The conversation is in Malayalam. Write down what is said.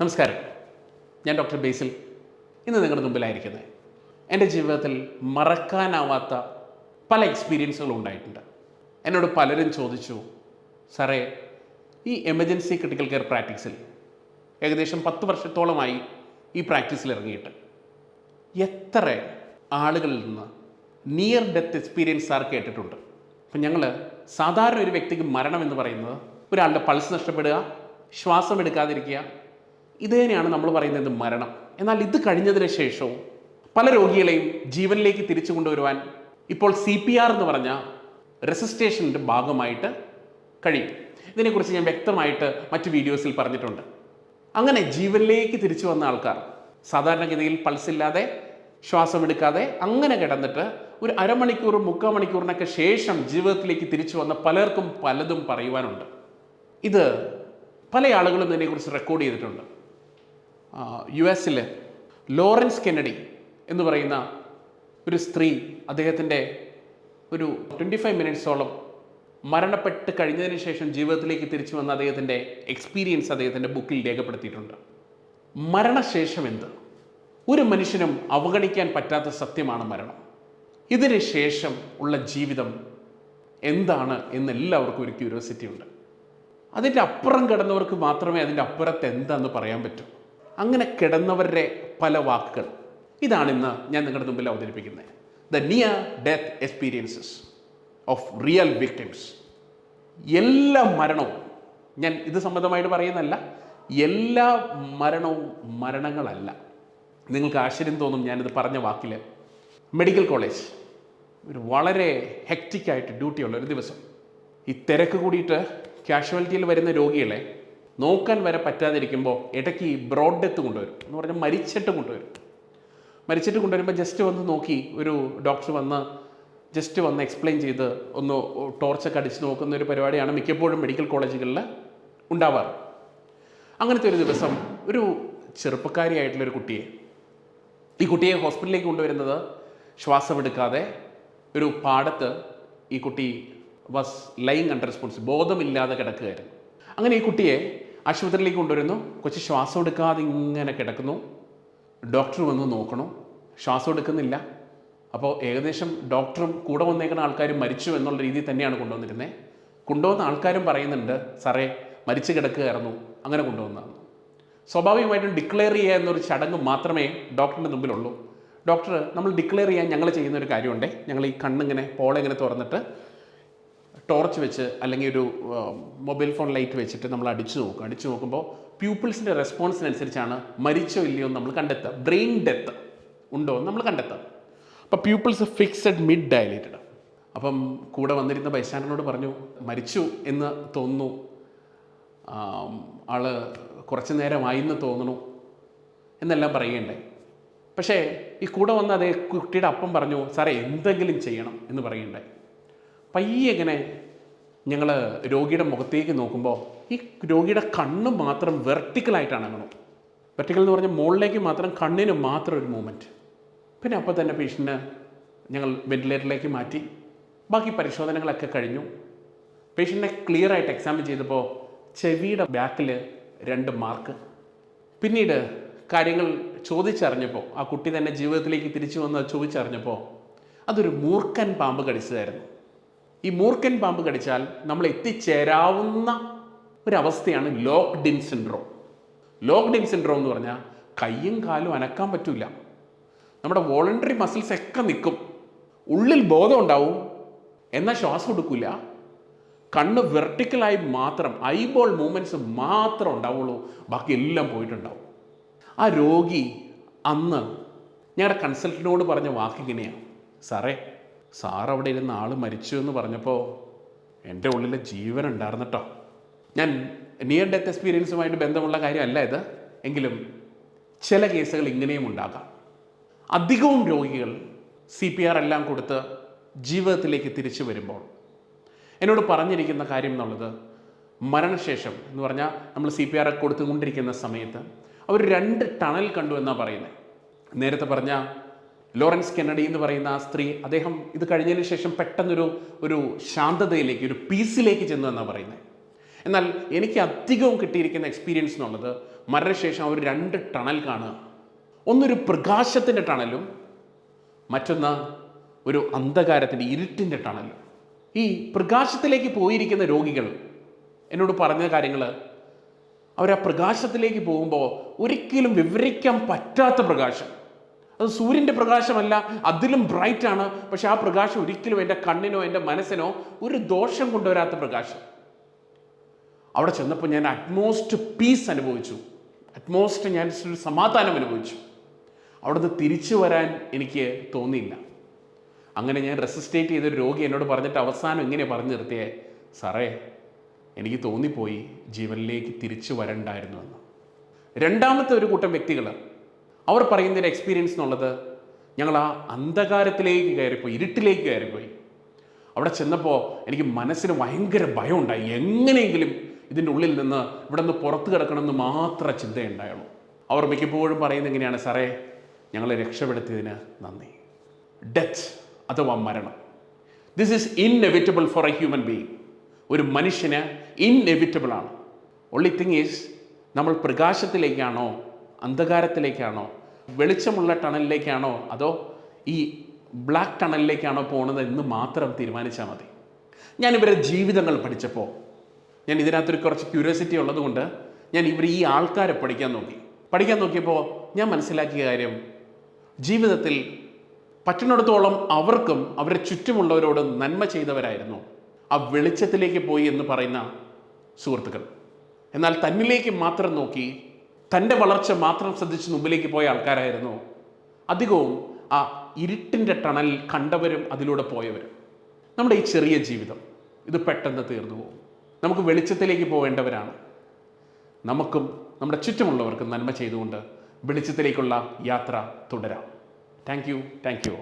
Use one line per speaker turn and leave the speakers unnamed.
നമസ്കാരം. ഞാൻ ഡോക്ടർ ബേസിൽ ഇന്ന് നിങ്ങളുടെ മുമ്പിലായിരിക്കുന്നത്. എന്റെ ജീവിതത്തിൽ മറക്കാനാവാത്ത പല എക്സ്പീരിയൻസുകളും ഉണ്ടായിട്ടുണ്ട്. എന്നോട് പലരും ചോദിച്ചു സാറേ ഈ എമർജൻസി ക്രിട്ടിക്കൽ കെയർ പ്രാക്ടീസിൽ ഏകദേശം പത്ത് വർഷത്തോളമായി ഈ പ്രാക്ടീസിൽ ഇറങ്ങിയിട്ട് എത്ര ആളുകളിൽ നിന്ന് നിയർ ഡെത്ത് എക്സ്പീരിയൻസ് സാർ കേട്ടിട്ടുണ്ട്? അപ്പം ഞങ്ങൾ സാധാരണ ഒരു വ്യക്തിക്ക് മരണം എന്ന് പറയുന്നത് ഒരാളുടെ പൾസ് നഷ്ടപ്പെടുക ശ്വാസം എടുക്കാതിരിക്കുക ഇത് തന്നെയാണ് നമ്മൾ പറയുന്നത് മരണം. എന്നാൽ ഇത് കഴിഞ്ഞതിന് ശേഷവും പല രോഗികളെയും ജീവനിലേക്ക് തിരിച്ചു കൊണ്ടുവരുവാൻ ഇപ്പോൾ സി പി ആർ എന്ന് പറഞ്ഞ റെസിസ്റ്റേഷന്റെ ഭാഗമായിട്ട് കഴിയും. ഇതിനെക്കുറിച്ച് ഞാൻ വ്യക്തമായിട്ട് മറ്റു വീഡിയോസിൽ പറഞ്ഞിട്ടുണ്ട്. അങ്ങനെ ജീവനിലേക്ക് തിരിച്ചു വന്ന ആൾക്കാർ സാധാരണഗതിയിൽ പൾസില്ലാതെ ശ്വാസം എടുക്കാതെ അങ്ങനെ കിടന്നിട്ട് ഒരു അരമണിക്കൂർ മുക്കാൽ മണിക്കൂറിനൊക്കെ ശേഷം ജീവിതത്തിലേക്ക് തിരിച്ചു വന്ന പലർക്കും പലതും പറയുവാനുണ്ട്. ഇത് പല ആളുകളും ഇതിനെക്കുറിച്ച് റെക്കോർഡ് ചെയ്തിട്ടുണ്ട്. യു എസിൽ ലോറൻസ് കെനഡി എന്ന് പറയുന്ന ഒരു സ്ത്രീ അദ്ദേഹത്തിന്റെ ഒരു ട്വന്റി ഫൈവ് മിനിറ്റ്സോളം മരണപ്പെട്ട് കഴിഞ്ഞതിന് ശേഷം ജീവിതത്തിലേക്ക് തിരിച്ചു വന്ന അദ്ദേഹത്തിന്റെ എക്സ്പീരിയൻസ് അദ്ദേഹത്തിന്റെ ബുക്കിൽ രേഖപ്പെടുത്തിയിട്ടുണ്ട്. മരണശേഷം എന്ത്? ഒരു മനുഷ്യനും അവഗണിക്കാൻ പറ്റാത്ത സത്യമാണ് മരണം. ഇതിന് ശേഷം ഉള്ള ജീവിതം എന്താണ് എന്ന് എല്ലാവർക്കും ഒരു ക്യൂരിയോസിറ്റി ഉണ്ട്. അതിന്റെ അപ്പുറം കിടന്നവർക്ക് മാത്രമേ അതിന്റെ അപ്പുറത്ത് എന്താണെന്ന് പറയാൻ പറ്റൂ. അങ്ങനെ കിടന്നവരുടെ പല വാക്കുകൾ. ഇതാണ് ഇന്ന് ഞാൻ നിങ്ങളുടെ മുമ്പിൽ അവതരിപ്പിക്കുന്നത്. The near death experiences of real victims എല്ലാ മരണവും ഞാൻ ഇത് സംബന്ധമായിട്ട് പറയുന്നതല്ല എല്ലാ മരണവും മരണങ്ങളല്ല. നിങ്ങൾക്ക് ആശ്ചര്യം തോന്നും ഞാനിത് പറഞ്ഞ വാക്കിൽ. മെഡിക്കൽ കോളേജ് ഒരു വളരെ ഹെക്റ്റിക്കായിട്ട് ഡ്യൂട്ടിയുള്ള ഒരു ദിവസം. ഈ തിരക്ക് കൂടിയിട്ട് കാഷ്വാലിറ്റിയിൽ വരുന്ന രോഗികളെ നോക്കാൻ വരെ പറ്റാതിരിക്കുമ്പോൾ ഇടയ്ക്ക് ഈ ബ്രോഡ് ഡെത്ത് കൊണ്ടുവരും. എന്ന് പറഞ്ഞാൽ മരിച്ചിട്ട് കൊണ്ടുവരും. മരിച്ചിട്ട് കൊണ്ടുവരുമ്പോൾ ജസ്റ്റ് വന്ന് നോക്കി ഒരു ഡോക്ടർ വന്ന് ജസ്റ്റ് വന്ന് എക്സ്പ്ലെയിൻ ചെയ്ത് ഒന്ന് ടോർച്ചൊക്കെ അടിച്ച് നോക്കുന്ന ഒരു പരിപാടിയാണ് മിക്കപ്പോഴും മെഡിക്കൽ കോളേജുകളിൽ ഉണ്ടാവാറ്. അങ്ങനത്തെ ഒരു ദിവസം ഒരു ചെറുപ്പക്കാരിയായിട്ടുള്ളൊരു കുട്ടിയെ ഈ കുട്ടിയെ ഹോസ്പിറ്റലിലേക്ക് കൊണ്ടുവരുന്നത് ശ്വാസമെടുക്കാതെ ഒരു പാടത്ത് ഈ കുട്ടി വാസ് ലൈങ് അണ്ടർ റെസ്പോൺസ് ബോധമില്ലാതെ കിടക്കുകയായിരുന്നു. അങ്ങനെ ഈ കുട്ടിയെ ആശുപത്രിയിലേക്ക് കൊണ്ടുവരുന്നു. കൊച്ചു ശ്വാസം എടുക്കാതെ ഇങ്ങനെ കിടക്കുന്നു. ഡോക്ടർ വന്ന് നോക്കണു. ശ്വാസം എടുക്കുന്നില്ല. അപ്പോൾ ഏകദേശം ഡോക്ടറും കൂടെ വന്നേക്കുന്ന ആൾക്കാരും മരിച്ചു എന്നുള്ള രീതിയിൽ തന്നെയാണ് കൊണ്ടുവന്നിരുന്നത് കൊണ്ടുവന്ന ആൾക്കാരും പറയുന്നുണ്ട് സാറേ മരിച്ചു കിടക്കുകയായിരുന്നു. അങ്ങനെ കൊണ്ടുവന്നതാണ് സ്വാഭാവികമായിട്ടും ഡിക്ലെയർ ചെയ്യുക എന്നൊരു ചടങ്ങ് മാത്രമേ ഡോക്ടറിന്റെ മുമ്പിലുള്ളൂ. ഡോക്ടർ നമ്മൾ ഡിക്ലെയർ ചെയ്യാൻ ഞങ്ങൾ ചെയ്യുന്ന ഒരു കാര്യമുണ്ടേ. ഞങ്ങൾ ഈ കണ്ണിങ്ങനെ പോളിങ്ങനെ തുറന്നിട്ട് ടോർച്ച് വെച്ച് അല്ലെങ്കിൽ ഒരു മൊബൈൽ ഫോൺ ലൈറ്റ് വെച്ചിട്ട് നമ്മൾ അടിച്ചു നോക്കും. അടിച്ചു നോക്കുമ്പോൾ പ്യൂപ്പിൾസിന്റെ റെസ്പോൺസിനനുസരിച്ചാണ് മരിച്ചോ ഇല്ലയോ നമ്മൾ കണ്ടെത്തുക. ബ്രെയിൻ ഡെത്ത് ഉണ്ടോ നമ്മൾ കണ്ടെത്തുക. അപ്പോൾ പ്യൂപ്പിൾസ് ഫിക്സഡ് മിഡ് ഡയലേറ്റഡ് അപ്പം കൂടെ വന്നിരുന്ന ബൈസ്റ്റാൻഡറിനോട് പറഞ്ഞു മരിച്ചു എന്ന് തോന്നുന്നു. ആൾ കുറച്ച് നേരമായി എന്ന് തോന്നുന്നു. എന്നെല്ലാം പറയണ്ടേ പക്ഷേ ഈ കൂടെ വന്ന അതേ കുട്ടിയുടെ അപ്പം പറഞ്ഞു സാറേ എന്തെങ്കിലും ചെയ്യണം എന്ന് പറയണ്ടേ പയ്യെ ഇങ്ങനെ ഞങ്ങൾ രോഗിയുടെ മുഖത്തേക്ക് നോക്കുമ്പോൾ ഈ രോഗിയുടെ കണ്ണ് മാത്രം വെർട്ടിക്കലായിട്ടാണ് അങ്ങനെ വെർട്ടിക്കൽ എന്ന് പറഞ്ഞാൽ മുകളിലേക്ക് മാത്രം കണ്ണിന് മാത്രം ഒരു മൂവ്മെന്റ് പിന്നെ അപ്പോൾ തന്നെ പേഷ്യന്റിന് ഞങ്ങൾ വെന്റിലേറ്ററിലേക്ക് മാറ്റി. ബാക്കി പരിശോധനകളൊക്കെ കഴിഞ്ഞു. പേഷ്യന്റിനെ ക്ലിയർ ആയിട്ട് എക്സാമിൻ ചെയ്തപ്പോൾ ചെവിയുടെ ബാക്കിൽ രണ്ട് മാർക്ക് പിന്നീട് കാര്യങ്ങൾ ചോദിച്ചറിഞ്ഞപ്പോൾ ആ കുട്ടി തന്നെ ജീവിതത്തിലേക്ക് തിരിച്ചു വന്ന് ചോദിച്ചറിഞ്ഞപ്പോൾ അതൊരു മൂർഖൻ പാമ്പ് കടിച്ചതായിരുന്നു. ഈ മൂർഖൻ പാമ്പ് കടിച്ചാൽ നമ്മൾ എത്തിച്ചേരാവുന്ന ഒരവസ്ഥയാണ് locked in syndrome. Locked in syndrome എന്ന് പറഞ്ഞാൽ കയ്യും കാലും അനക്കാൻ പറ്റില്ല നമ്മുടെ വോളണ്ടറി മസിൽസ് ഒക്കെ നിൽക്കും. ഉള്ളിൽ ബോധം ഉണ്ടാവും. എന്നാൽ ശ്വാസം എടുക്കില്ല കണ്ണ് വെർട്ടിക്കലായി മാത്രം ഐബോൾ മൂവ്മെന്റ്സ് മാത്രം ഉണ്ടാവുള്ളൂ. ബാക്കി എല്ലാം പോയിട്ടുണ്ടാവും. ആ രോഗി അന്ന് ഞങ്ങളുടെ കൺസൾട്ടന്റിനോട് പറഞ്ഞ വാക്ക് ഇങ്ങനെയാണ് സാറേ സാർ അവിടെ ഇരുന്ന ആൾ മരിച്ചു എന്ന് പറഞ്ഞപ്പോൾ എന്റെ ഉള്ളിൽ ജീവൻ ഉണ്ടായിരുന്നു കേട്ടോ ഞാൻ നിയർ ഡെത്ത് എക്സ്പീരിയൻസുമായിട്ട് ബന്ധമുള്ള കാര്യമല്ല ഇത്. എങ്കിലും ചില കേസുകൾ ഇങ്ങനെയും ഉണ്ടാകാം. അധികവും രോഗികൾ സി പി ആർ എല്ലാം കൊടുത്ത് ജീവിതത്തിലേക്ക് തിരിച്ചു വരുമ്പോൾ എന്നോട് പറഞ്ഞിരിക്കുന്ന കാര്യം എന്നുള്ളത് മരണശേഷം എന്ന് പറഞ്ഞാൽ നമ്മൾ സി പി ആർ കൊടുത്തുകൊണ്ടിരിക്കുന്ന സമയത്ത് അവർ രണ്ട് ടണൽ കണ്ടു എന്നാണ് പറയുന്നത് നേരത്തെ പറഞ്ഞ ലോറൻസ് കെന്നഡി എന്ന് പറയുന്ന ആ സ്ത്രീ അദ്ദേഹം ഇത് കഴിഞ്ഞതിന് ശേഷം പെട്ടെന്നൊരു ഒരു ശാന്തതയിലേക്ക് ഒരു പീസിലേക്ക് ചെന്നു എന്നാണ് പറയുന്നത് എന്നാൽ എനിക്ക് അധികവും കിട്ടിയിരിക്കുന്ന എക്സ്പീരിയൻസ് എന്നുള്ളത് മരണശേഷം അവർ രണ്ട് ടണൽ കാണുക. ഒന്നൊരു പ്രകാശത്തിന്റെ ടണലും മറ്റൊന്ന് ഒരു അന്ധകാരത്തിന്റെ ഇരുട്ടിന്റെ ടണലും. ഈ പ്രകാശത്തിലേക്ക് പോയിരിക്കുന്ന രോഗികൾ എന്നോട് പറഞ്ഞ കാര്യങ്ങൾ അവർ ആ പ്രകാശത്തിലേക്ക് പോകുമ്പോൾ ഒരിക്കലും വിവരിക്കാൻ പറ്റാത്ത പ്രകാശം. അത് സൂര്യന്റെ പ്രകാശമല്ല അതിലും ബ്രൈറ്റ് ആണ് പക്ഷെ ആ പ്രകാശം ഒരിക്കലും എന്റെ കണ്ണിനോ എന്റെ മനസ്സിനോ ഒരു ദോഷം കൊണ്ടുവരാത്ത പ്രകാശം. അവിടെ ചെന്നപ്പോൾ ഞാൻ അറ്റ്മോസ്റ്റ് പീസ് അനുഭവിച്ചു. അറ്റ്മോസ്റ്റ് ഞാൻ ഒരു സമാധാനം അനുഭവിച്ചു. അവിടുന്ന് തിരിച്ചു വരാൻ എനിക്ക് തോന്നിയില്ല. അങ്ങനെ ഞാൻ റെസിസ്റ്റേറ്റ് ചെയ്തൊരു രോഗി എന്നോട് പറഞ്ഞിട്ട് അവസാനം ഇങ്ങനെ പറഞ്ഞു നിർത്തിയേ സാറേ എനിക്ക് തോന്നിപ്പോയി ജീവനിലേക്ക് തിരിച്ചു വരണ്ടായിരുന്നു എന്ന്. രണ്ടാമത്തെ ഒരു കൂട്ടം വ്യക്തികൾ അവർ പറയുന്നതിന്റെ എക്സ്പീരിയൻസ് എന്നുള്ളത് ഞങ്ങൾ ആ അന്ധകാരത്തിലേക്ക് കയറിപ്പോയി ഇരുട്ടിലേക്ക് കയറിപ്പോയി. അവിടെ ചെന്നപ്പോൾ എനിക്ക് മനസ്സിന് ഭയങ്കര ഭയം ഉണ്ടായി എങ്ങനെയെങ്കിലും ഇതിന്റെ ഉള്ളിൽ നിന്ന് ഇവിടെ നിന്ന് പുറത്ത് കിടക്കണമെന്ന് മാത്രം ചിന്തയുണ്ടായുള്ളൂ. അവർ മിക്കപ്പോഴും പറയുന്നത് എങ്ങനെയാണ്? സാറേ ഞങ്ങളെ രക്ഷപ്പെടുത്തിയതിന് നന്ദി. ഡെത്ത് അഥവാ മരണം. This is inevitable for a human being ഒരു മനുഷ്യന് ഇൻഎവിറ്റബിൾ ആണ്. ഒള്ളി തിങ് ഈസ് നമ്മൾ പ്രകാശത്തിലേക്കാണോ അന്ധകാരത്തിലേക്കാണോ? വെളിച്ചമുള്ള ടണലിലേക്കാണോ? അതോ ഈ ബ്ലാക്ക് ടണലിലേക്കാണോ പോകുന്നത് എന്ന് മാത്രം തീരുമാനിച്ചാൽ മതി. ഞാൻ ഇവരുടെ ജീവിതങ്ങൾ പഠിച്ചപ്പോൾ ഞാൻ ഇതിനകത്തൊരു കുറച്ച് ക്യൂരിയോസിറ്റി ഉള്ളതുകൊണ്ട് ഞാൻ ഇവർ ഈ ആൾക്കാരെ പഠിക്കാൻ നോക്കി. പഠിക്കാൻ നോക്കിയപ്പോൾ ഞാൻ മനസ്സിലാക്കിയ കാര്യം ജീവിതത്തിൽ പറ്റുന്നിടത്തോളം അവർക്കും അവരുടെ ചുറ്റുമുള്ളവരോട് നന്മ ചെയ്തവരായിരുന്നു ആ വെളിച്ചത്തിലേക്ക് പോയി എന്ന് പറയുന്ന സുഹൃത്തുക്കൾ. എന്നാൽ തന്നിലേക്ക് മാത്രം നോക്കി തന്റെ വളർച്ച മാത്രം ശ്രദ്ധിച്ച് മുമ്പിലേക്ക് പോയ ആൾക്കാരായിരുന്നു. അധികവും ആ ഇരുട്ടിന്റെ ടണൽ കണ്ടവരും അതിലൂടെ പോയവരും. നമ്മുടെ ഈ ചെറിയ ജീവിതം ഇത് പെട്ടെന്ന് തീർന്നു പോകും. നമുക്ക് വെളിച്ചത്തിലേക്ക് പോവേണ്ടവരാണ്. നമുക്കും നമ്മുടെ ചുറ്റുമുള്ളവർക്കും നന്മ ചെയ്തുകൊണ്ട് വെളിച്ചത്തിലേക്കുള്ള യാത്ര തുടരാം. Thank you thank you